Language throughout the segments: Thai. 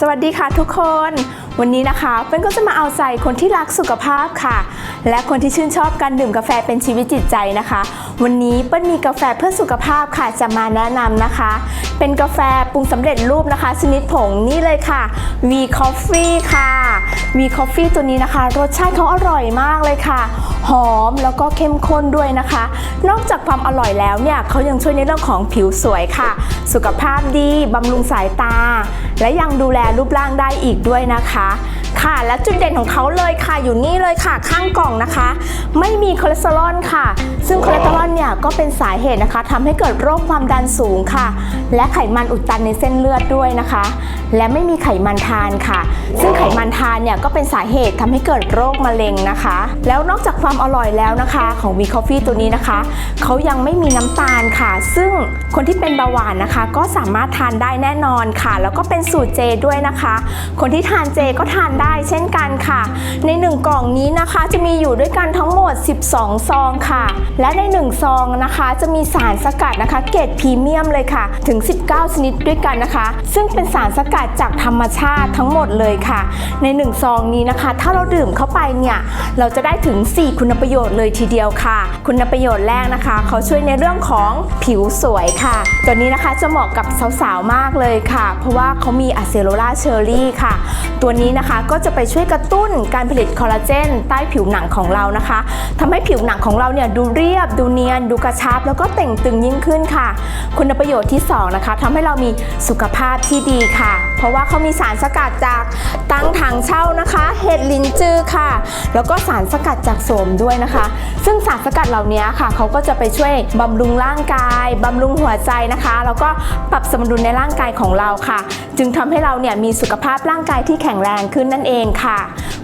สวัสดีค่ะทุกคน วันนี้นะคะเปิ้ลก็จะมาเอาใจคนที่รักสุขภาพค่ะ และคนที่ชื่นชอบการดื่มกาแฟเป็นชีวิตจิตใจนะคะ วันนี้เปิ้ลมีกาแฟเพื่อสุขภาพค่ะจะมาแนะนำนะคะ เป็นกาแฟปรุงสำเร็จรูปนะคะ ชนิดผงนี่เลยค่ะ V Coffee ค่ะ วีคอฟฟี่ตัวนี้นะคะ รสชาติเขาอร่อยมากเลยค่ะ หอมแล้วก็เข้มข้นด้วยนะคะ นอกจากความอร่อยแล้วเนี่ยเขายังช่วยในเรื่องของผิวสวยค่ะ สุขภาพดีบำรุงสายตา และยังดูแลรูปร่างได้อีกด้วยนะคะ ค่ะ และจุดเด่นของเขาเลยค่ะอยู่นี่เลยค่ะข้างกล่องนะคะ ไม่มีคอเลสเตอรอลค่ะ ซึ่งคอเลสเตอรอลเนี่ยก็เป็นสาเหตุนะคะทำให้เกิดโรคความดันสูงค่ะ และไขมันอุดตันในเส้นเลือดด้วยนะคะ และไม่มีไขมันทานค่ะ ซึ่งไขมันทานเนี่ยก็เป็นสาเหตุทำให้เกิดโรคมะเร็งนะคะ แล้วนอกจากความอร่อยแล้วนะคะ ของ V Coffee ตัวนี้นะคะเขายังไม่มีน้ำตาลค่ะ ซึ่งคนที่เป็นเบาหวานนะคะ ก็สามารถทานได้แน่นอนค่ะ แล้วก็เป็นสูตรเจด้วยนะคะ คนที่ทานเจก็ทานได้เช่นกันค่ะ ใน 1 กล่องนี้นะคะจะมีอยู่ด้วยกันทั้งหมด 12 ซองค่ะ และใน 1 ซองนะคะ จะมีสารสกัดนะคะเกรดพรีเมียมเลยค่ะ ถึง 19 ชนิดด้วยกันนะคะ ซึ่งเป็นสารสกัดจากธรรมชาติทั้งหมดเลยค่ะ ใน 1 ซองนี้นะคะ ถ้าเราดื่มเข้าไปเนี่ยเราจะได้ถึง 4 คุณประโยชน์เลยทีเดียวค่ะ คุณประโยชน์แรกนะคะ เขาช่วยในเรื่องของผิวสวยค่ะ ตัวนี้นะคะจะเหมาะกับสาวๆมากเลยค่ะ เพราะว่าเขามีอะเซโลลาเชอร์รี่ค่ะ ตัวนี้นะคะก็จะไปช่วยกระตุ้นการผลิตคอลลาเจนใต้ผิวหนังของเรานะคะทำให้ผิวหนังของเราเนี่ยดูเรียบ ดูเนียน ดูกระชับ แล้วก็เต่งตึงยิ่งขึ้นค่ะ คุณประโยชน์ที่สองนะคะทำให้เรามีสุขภาพที่ดีค่ะ เพราะว่าเขามีสารสกัดจากตังถังเช่านะคะ เห็ดลินจือค่ะ แล้วก็สารสกัดจากโสมด้วยนะคะ ซึ่งสารสกัดเหล่านี้ค่ะเขาก็จะไปช่วยบำรุงร่างกายบำรุงหัวใจนะคะ แล้วก็ปรับสมดุลในร่างกายของเราค่ะ จึงทำให้เราเนี่ยมีสุขภาพร่างกายที่แข็งแรงขึ้นนั่นเองค่ะ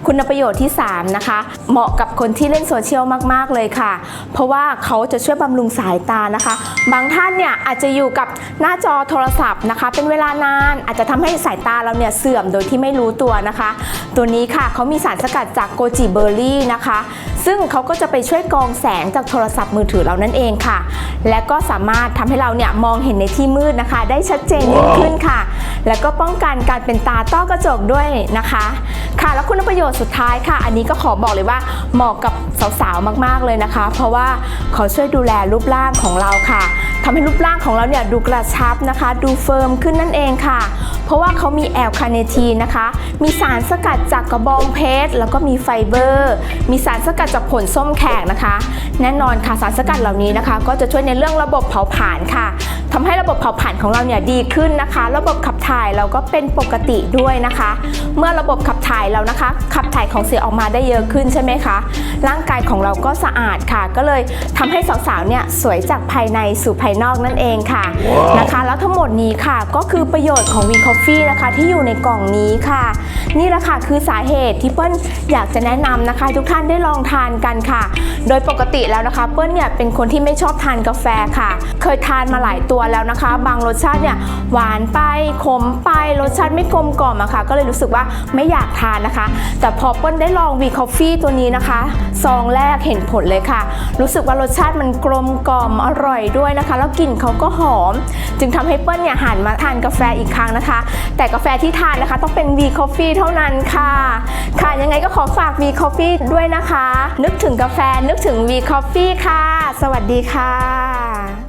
คุณประโยชน์ที่ 3 นะคะ เหมาะกับคนที่เล่นโซเชียลมากๆเลยค่ะ เพราะว่าเขาจะช่วยบำรุงสายตานะคะ บางท่านเนี่ยอาจจะอยู่กับหน้าจอโทรศัพท์นะคะ เป็นเวลานานอาจจะทำให้สายตาเราเนี่ยเสื่อมโดยที่ไม่รู้ตัวนะคะ ตัวนี้ค่ะเขามีสารสกัดจากโกจิเบอร์รี่นะคะ ซึ่งเขาก็จะไปช่วยกรองแสงจากโทรศัพท์มือถือเรานั่นเองค่ะ และก็สามารถทำให้เราเนี่ยมองเห็นในที่มืดนะคะ ได้ชัดเจนยิ่งขึ้นค่ะ แล้วก็ป้องกันการเป็นตาต้อกระจกด้วยนะคะ ค่ะแล้วคุณประโยชน์สุดท้ายค่ะ อันนี้ก็ขอบอกเลยว่าเหมาะกับสาวๆมากๆเลยนะคะ เพราะว่าเขาช่วยดูแลรูปร่างของเราค่ะทำให้รูปร่างของเราเนี่ยดูกระชับนะคะ ดูเฟิร์มขึ้นนั่นเองค่ะ เพราะว่าเขามีแอลคาเนทีนนะคะ มีสารสกัดจากกระบองเพชรแล้วก็มีไฟเบอร์ มีสารสกัดจากผลส้มแขกนะคะ แน่นอนค่ะสารสกัดเหล่านี้นะคะ ก็จะช่วยในเรื่องระบบเผาผลาญค่ะ ทำให้ระบบเผาผลาญของเราเนี่ยดีขึ้นนะคะ ระบบขับถ่ายเราก็เป็นปกติด้วยนะคะ เมื่อระบบขับถ่ายเรานะคะ ขับถ่ายของเสียออกมาได้เยอะขึ้นใช่ไหมคะ ร่างกายของเราก็สะอาดค่ะ ก็เลยทำให้สาวๆเนี่ยสวยจากภายในสู่ภายนอกนั่นเองค่ะนะคะ แล้วทั้งหมดนี้ค่ะก็คือประโยชน์ของ V Coffee นะคะที่อยู่ในกล่องนี้ค่ะ นี่แหละค่ะคือสาเหตุที่เปิ้ลอยากจะแนะนำนะคะ ทุกท่านได้ลองทานกันค่ะ โดยปกติแล้วนะคะเปิ้ลเนี่ยเป็นคนที่ไม่ชอบทานกาแฟค่ะ เคยทานมาหลายตัวแล้วนะคะ บางรสชาติเนี่ยหวานไปขมไปรสชาติไม่กลมกล่อมอะค่ะ ก็เลยรู้สึกว่าไม่อยากทานนะคะ แต่พอเปิ้ลได้ลอง V Coffee ตัวนี้นะคะซองแรกเห็นผลเลยค่ะ รู้สึกว่ารสชาติมันกลมกล่อมอร่อยด้วยนะคะ แล้วกลิ่นเขาก็หอม จึงทำให้เปิ้ลเนี่ยหันมาทานกาแฟอีกครั้งนะคะ แต่กาแฟที่ทานนะคะต้องเป็น V Coffee เท่านั้นค่ะ ค่ะยังไงก็ขอฝาก V Coffee ด้วยนะคะ นึกถึงกาแฟนึกถึง V Coffee ค่ะ สวัสดีค่ะ